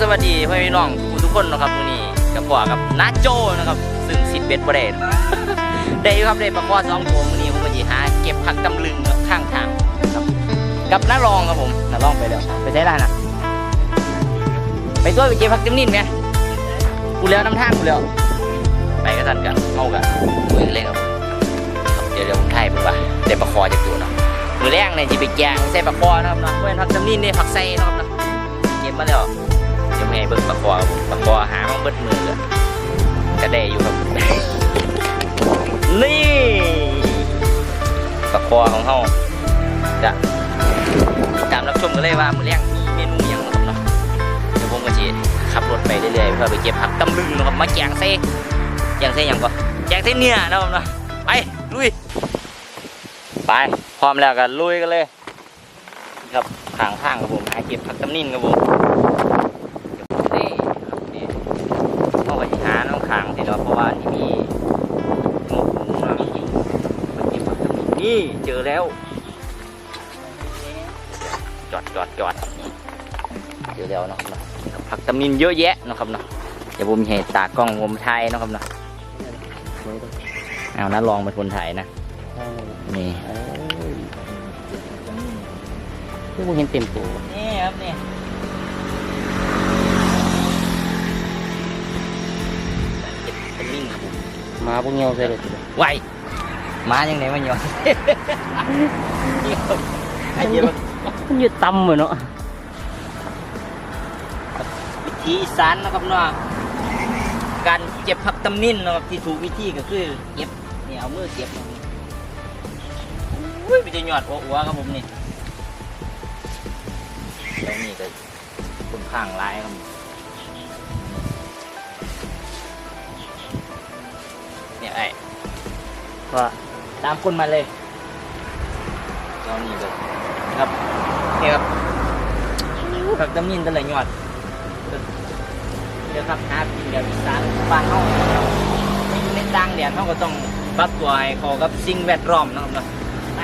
สวัสดีพ่อพี่น้องทุกทุกคนนะครับวันนี้กับพ่อกับน้าโจนะครับ ซึ่งสิทธิ์เป็ดประเด็นได้ครับได้ปลาคอสองตัววันนี้ผมก็จะหาเก็บผักตำลึงข้างทางครับกับน้ารองครับผมน้ารองไปแล้วไปใช้ได้นะไปตัวไปเก็บผักตำนินไหมกูแล้วน้ำท่างกูแล้วไปก็ทันกันเอากันคุยกันเลยครับครับเดี๋ยวเดี๋ยวผมถ่ายไปว่าได้ปลาคอจากตัวเนาะมือแรกเนี่ยจะไปแกงใส่ปลาคอนะครับเนาะเพื่อนผักตำนินเนี่ยผักไส้นะครับเนาะเก็บมาแล้วเดี๋ยว ม่เบิ่งปลาคอครับปลาคอหามาเบิดมือก็ได้อยู่ครับนี่ปลาคอของเขาจะตามรับชมกันเลยว่ามือแรกมีเมนูอย่างครับเนาะเดี๋ยวผมก็จะขับรถไปเรื่อยๆเพื่อไปเก็บผักตำลึงนะครับมาแกงเซ่แกงเซ่ยังก็แกงเซ่เนื้อนะครับเนาะไปลุยไปพร้อมแล้วก็ลุยกันเลย ครับทางข้างครับผมหาเก็บผักตำนินครับผมนี่ครับนี่เขาก็จะหาน้องขางที่เราเพราะว่าที่มีงบหมูนะมาเก็บผักตำนินนี่เจอแล้ว จอดจอดจอดนี่เจอแล้วเนาะครับเนาะครับผักตำนินเยอะแยะเนาะครับเนาะเดี๋ยวผมเห็นตากล้องผมถ่ายเนาะครับเนาะเอานะลองเป็นคนถ่ายนะนี่ที่กูเห็นเต็มตัวนี่ครับนี่ มาพวกเงี้ยวใส่เลยไหวมาอย่างไหนมันยอนไอ้เหี้ยมันมันอยู่ต่ำเหมือนเนาะวิธีอีสานนะครับเนาะการเก็บผักตำนินนะครับที่ถูกวิธีก็คือเก็บนี่เอามือเก็บนะครับอุ้ยไปจะหยอดหัวๆครับผมนี่แล้วนี่ก็คนข้างร้ายครับ เนี่ยไอ้ว่าตามคนมาเลยเรานี่ก็ครับนี่ครับผักตำนินตะเลยหยอดเดี๋ยวครับหากินแบบอีสานบ้านเฮาไม่อยู่ในต่างแดนเฮาก็ต้องปรับตัวให้เข้ากับสิ่งแวดล้อมนะครับเนาะไป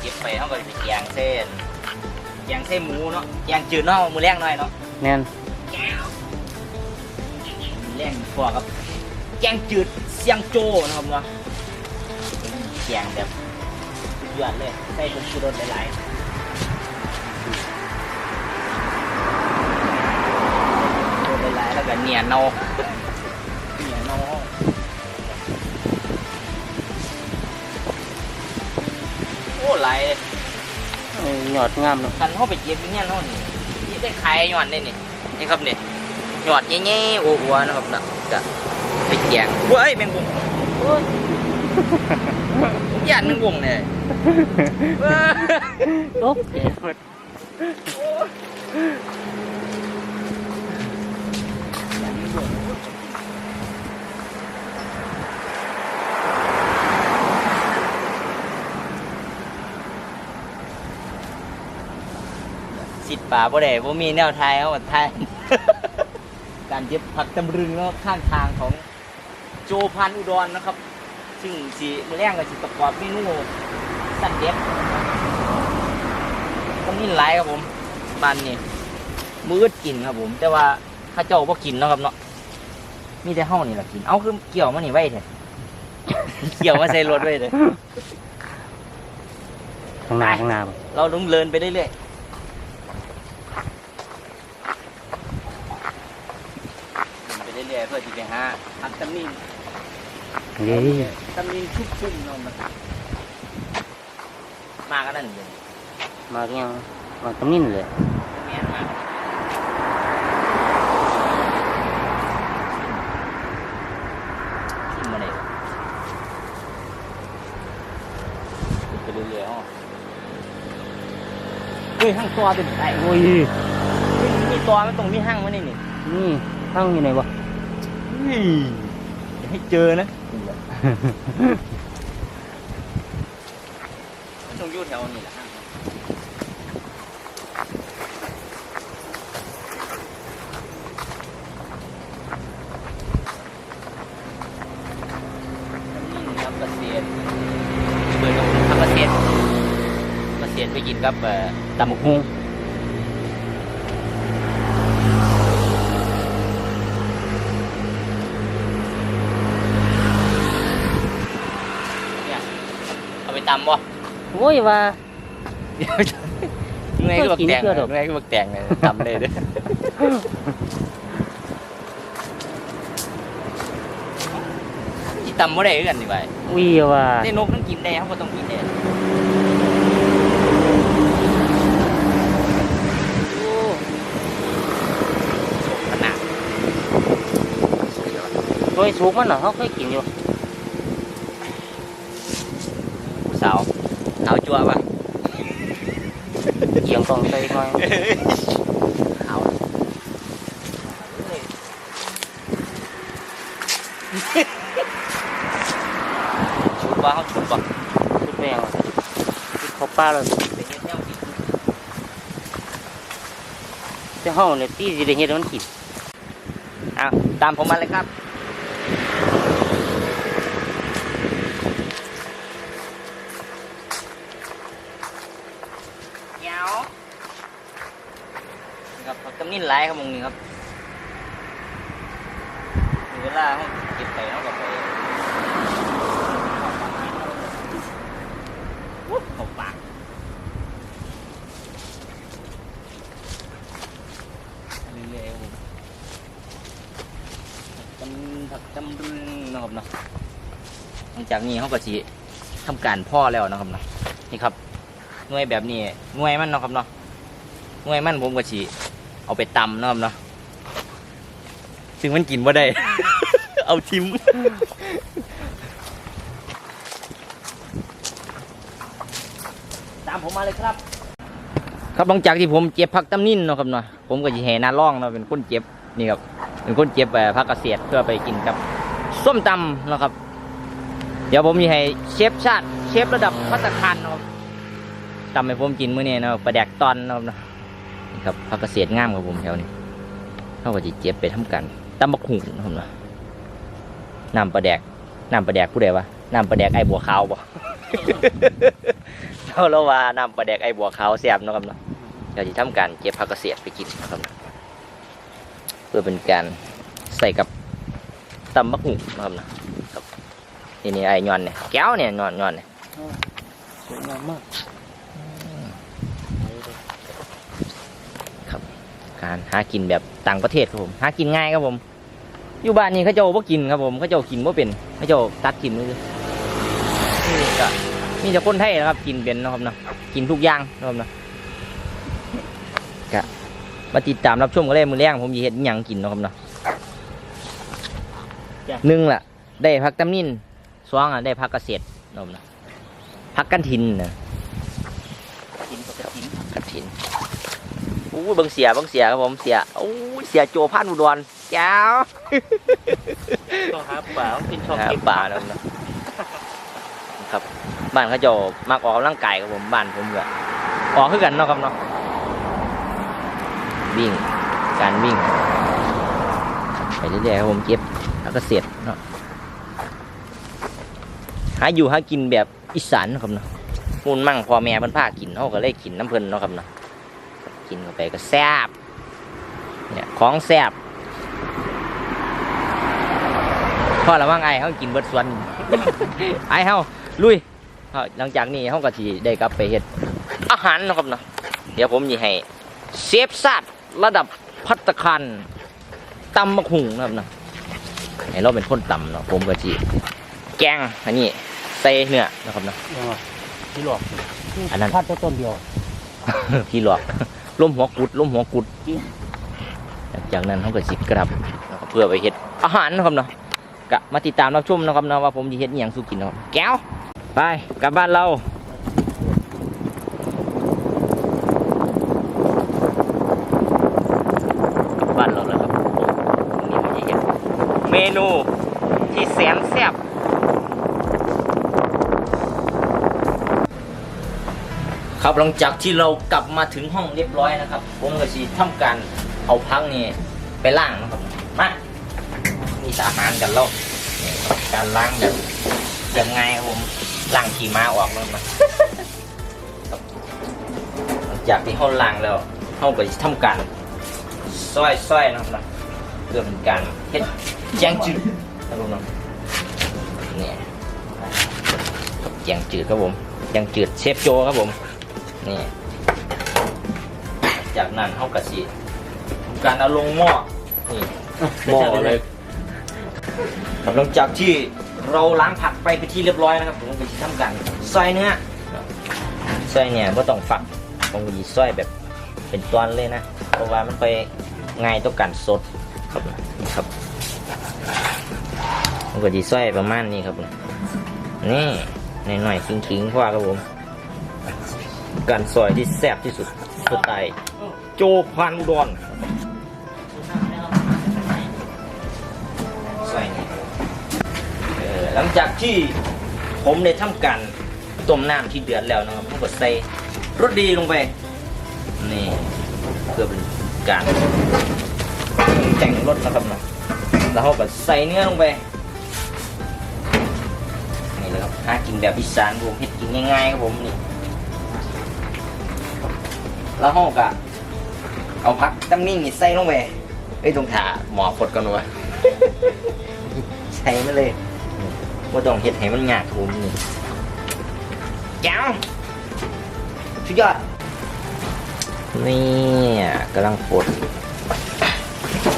เก็บไปเฮาก็ไปแกงเส้น แกงเส้นหมูเนาะแกงจืดเนาะมือแรงหน่อยเนาะแน่นแรงพอกับ แกงจืดเสียงโจนะครับเนาะแกงแบบสุดยอดเลยใส่ผงชูรสหลายๆชูรสหลายๆแล้วก็เนียนเนาเนียนเนาโอ้หลายเลยเออ หยอดงามเนาะคันเข้าไปเก็บอย่างเงี้ยเนาะนี่นี่ได้ขายหย่อนได้นี่นี่ครับนี่หยอดแง่ๆอ้วนๆนะครับนะจะไปแกงเว้ยแมงมุมโอ้ยผมอยากแมงมุมเนี่ยเว้ยโอ๊บอยากแมงมุม สิทธิ์ป่าบ่ได้บ่มีแนวทายเขาก็ทาย การเย็บผักตำรึงเนาะข้างทางของโจพันอุดรนะครับ ซึ่งสีมือแรงก็สิประกอบเมนูสัตว์เด็ดก็มีหลายครับผมบ้านนี้มืดกินครับผม แต่ว่าเข้าเจ้าบ่กินเนาะครับเนาะมีแต่เฮานี่แหละกิน เอาคือเกี่ยวมานี่ไว้เถอะ เกี่ยวมาใส่รถไว้เลยข้างหน้าข้างหน้าบ่เราต้องเลินไปเรื่อยๆไปเรื่อยๆเพื่อที่จะ หาผักตำนินเฮ้ยตำลินชุบชุ่มนมนะครับมาก็นั่นเลยมาเงี้ยวมาตรงนี้เลยแม่นมากชิมมาเลยไปเรื่อยๆอ๋อเฮ้ยห้างตัวเป็นไงโอ้ยมีตัวมันตรงมีห้างมันนี่นี่นี่ข้างอยู่ไหนวะเฮ้ยอย่า ให้เจอนะต้องอยู่แถวนี้แหละห้างนี่ครับเกษตรเปิดกับผมกับเอ่อตำบักฮุง เอาไปตำบ่โอ้ยว่าเดี๋ยวเมื่อยก็บักแตงเคยกินเชื่อดอกเมื่อยก็บักแตงเลยตำเลยเด้อที่ตำบ่ได้คือกันนี่ไปวีว่าได้นกนั่งกินได้เขาก็ต้องกินได้โอ้ขนาดโดยสุกมันเนาะเขาเคยกินอยู่ สาวสาวจัวปะเอียงกล่องใส่หน่อยเอาชุบว่าเขาชุบปะชุดแมวชุดเขาป้าเราเป็นเฮ็ดแนวกินจะห้องเนี่ยตีสิได้เฮ็ดให้มันกินอ้าวตามผมมาเลยครับ เดี๋ยวนี่ครับผักตำนิน หลายครับมึงนี่ครับเวลาเขาเก็บไปเขาก็ไปอุ๊ยเข้าปากเรื่อยๆครับผมผักตำผักตำรึงนะครับเนาะหลังจากนี้เขาก็สิทำการพ่อแล้วนะครับเนาะนี่ครับหน่วยแบบนี้หน่วยมันเนาะครับเนาะหน่วยมันผมก็ฉี เอาไปตำเนาะครับเนาะซึ่งมันกินบ่ได้ เอาทิมตามผมมาเลยครับ ครับหลังจากที่ผมเจ็บผักตำนินเนาะครับเนาะผมก็จะแห่นาล่องเนาะเป็นคนเจ็บนี่ครับเป็นคนเจ็บแบบผักเกษตรเพื่อไปกินกับส้มตำเนาะครับ เดี๋ยวผมจะให้เชฟชาติ เชฟระดับพัตตาคารเนาะครับตำให้ผมกินมื้อนี้เนาะปลาแดกตอนเนาะครับเนาะนี่ ครับผักเกษตรงามครับผมแถวนี้เขาก็จะเจ็บไปทำกันตำบักหุ่งนะครับเนาะน้ำปลาแดกน้ำปลาแดกผู้ใดวะน้ำปลาแดกไอ้บัวขาวบ่เราเราว่าน้ำปลาแดกไอ้บัวขาวแซ่บนะครับเนาะเดี๋ยวจะทำการเก็บผักเกษตรไปกินนะครับ เพื่อเป็นการใส่กับตำบักหุ่งนะครับเนาะครับนี่นี่ไอ้ยอนเนี่ยแก้วเนี่ยยอนยอนเนี่ยสวยงามมาก การหากินแบบต่างประเทศครับผม หากินง่ายครับผม อยู่บ้านนี่เขาเจ้าบ่กินครับผมเขาเจ้ากินบ่เป็นเขาเจ้าตัดกินมือนี่ก็มีแต่คนไทยนะครับ กินเป็นเนาะครับเนาะกินทุกอย่างเนาะครับเนาะก็มาติดตามรับชมกันเลยมือแรงผมจะเห็นยังกินเนาะครับเนาะหนึ่งล่ะ ได้พักตำนินสองอะได้พักเกษตรเนาะครับเนาะพักกันทินนะ กินกับกิน กระถิน อู้ยเบังเสียเบังเสียครับผมเสียอู้ยเสียโจพันอุดรแจ้วต้องหาป่าต้องกินชอบหาเก็บป่าแล้วนะครับ บ้านเขาเจะมักออกกำลังกายครับผมบ้านผมก็ออกคือกันเนาะครับเนาะวิ่งการวิ่งไปเรื่อยๆครับผมเก็บแล้วก็เสร็จเนาะหาอยู่หากินแบบอีสานเนาะครับเนาะมูลมั่งพ่อแม่เพิ่นพากินเขาก็เลยกินน้ำเพิ่นเนาะครับเนาะ กินเข้าไปก็แซ่บเนี่ยของแซ่บพ่อละว่างไอ้เขากินเบิดสวนไอ้เฮาลุยเอาหลังจากนี้เขาก็สิได้กลับไปเฮ็ดอาหารเนาะครับเนาะเดี๋ยวผมจะให้เชฟซาดระดับพัตตาคารตำมะหุงนะครับเนาะให้เราเป็นคนตำเนาะผมก็สิแกงอันนี้ใส่เนื้อนะครับเนาะยังไงที่หลอกอันนั้นพลาดต้นเดียวพี่หลอก ล้มหัวกุดล้มหัวกุด จากนั้นเขาก็สิกลับนะดับเพื่อไปเฮ็ดอาหารนะครับเนาะกะมาติดตามรับชมนะครับเนาะว่าผมจะเฮ็ดอหยังสู้กินเนาะแก้วไปกลับบ้านเราบ้านเราแล้วครับนี่มันจะเฮ็ดเมนูที่แสนแซ่บ ครับหลังจากที่เรากลับมาถึงห้องเรียบร้อยนะครับ ผมก็สิทำการเอาพักนี่ไปล้างนะครับมามีอาหารกันแล้วการล้างแบบยังไงครับผมล้างขี่ม้าออกแล้วมาครับจากที่เขาล้างแล้วเขาก็จะทำการซอยซอยๆนะครับนะเพื่อเป็นการเฮ็ดแจงจืดนะครับผมเนาะเนี่ยแจงจืดครับผมแจงจืดเชฟโจครับผม นี่จากนั้นเขาก็สิทำการเอาลงหม้อนี่หม้อเลยครับหลังจากที่เราล้างผักไปไปนที่เรียบร้อยนะครับผมก็จะทำการซอยเนื้อซอยเนี่ยก็ต้องฝักผมก็จะซอยแบบเป็นตอนเลยนะ เพราะว่ามันไปง่ายต่อการสดครับนี่ครับผมก็จะซอยประมาณนี้ครับผมนี่หน่อยๆคิงๆเพราะว่าครับผม การซอยที่แซ่บที่สุดสไตล์โจพันอุดอนซอยหลังจากที่ผมได้ทำการต้มน้ำที่เดือดแล้วนะครับผมก็ใส่รสดีลงไป นี่เพื่อเป็นการแต่งรสนะครับนะแล้วเราก็ใส่เนื้อลงไปนี่เลยครับหากินแบบอีสานผมเฮ็ดกินง่ายๆครับผมนี่ แล้วเราก็เอาผักตั้งนิ่งใส่ลงไปเอ้ตรงถาหมอฟดก่อนวะใส่มาเลยว่าต้องเห็ดให้มันงากครับผมนี่แก้วสุดยอด นี่กำลังปด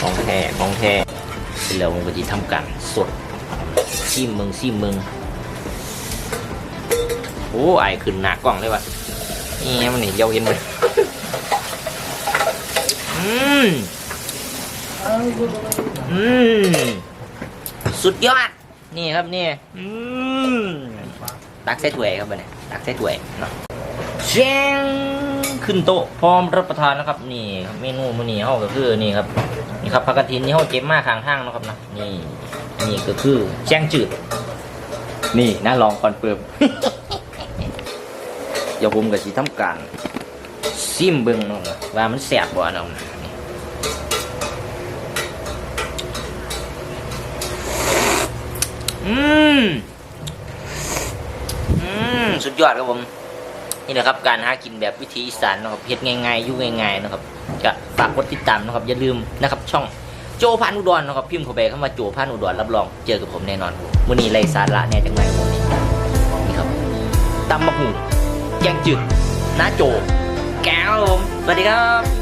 ของแท้ของแท้เสร็จแล้วมก็จะทำการสดซิมมึงซิมมึง โอ้ไอขึ้นหนากกล้องเลยว่ะ นี่มันนี่เยาเห็นเลยอืมอืมสุดยอด นี่ครับนี่อืมตักใส่ถ้วยครับเนี่ยตักใส่ถ้วยเนาะเชงขึ้นโต๊ะพร้อมรับประทานนะครับ นี่เมนูมื้อนี้เฮาก็คือนี่ครับนี่ครับผักกระถินนี่เฮาเก็บมาข้างทางนะครับนะนี่นี่ก็คือแจ้งจืด นี่น่าลองคอนเฟิร์ม ดี๋ยวผมก็สิทำการซิมเบิ่งเนาะว่ามันแซ่บบ่นาะนี่อืมอืมสุดยอดครับผม นี่นะครับ การหากินแบบวิธีอีสานนะครับเฮ็ดง่ายๆยู่งง่ายๆนะครับก็ฝากกดติดตามนะครับ อย่าลืมนะครับ ช่องโจพานอุดรนะครับ พิมพ์เข้าไปคำว่าโจพานอุดรรับรองเจอกับผมแน่นอนมื้อนี้ไรสาระแน่จังไรวันนี้นี่ครับตำมะหุ่ ยังจืดน้าโจแก้วครับผมสวัสดีครับ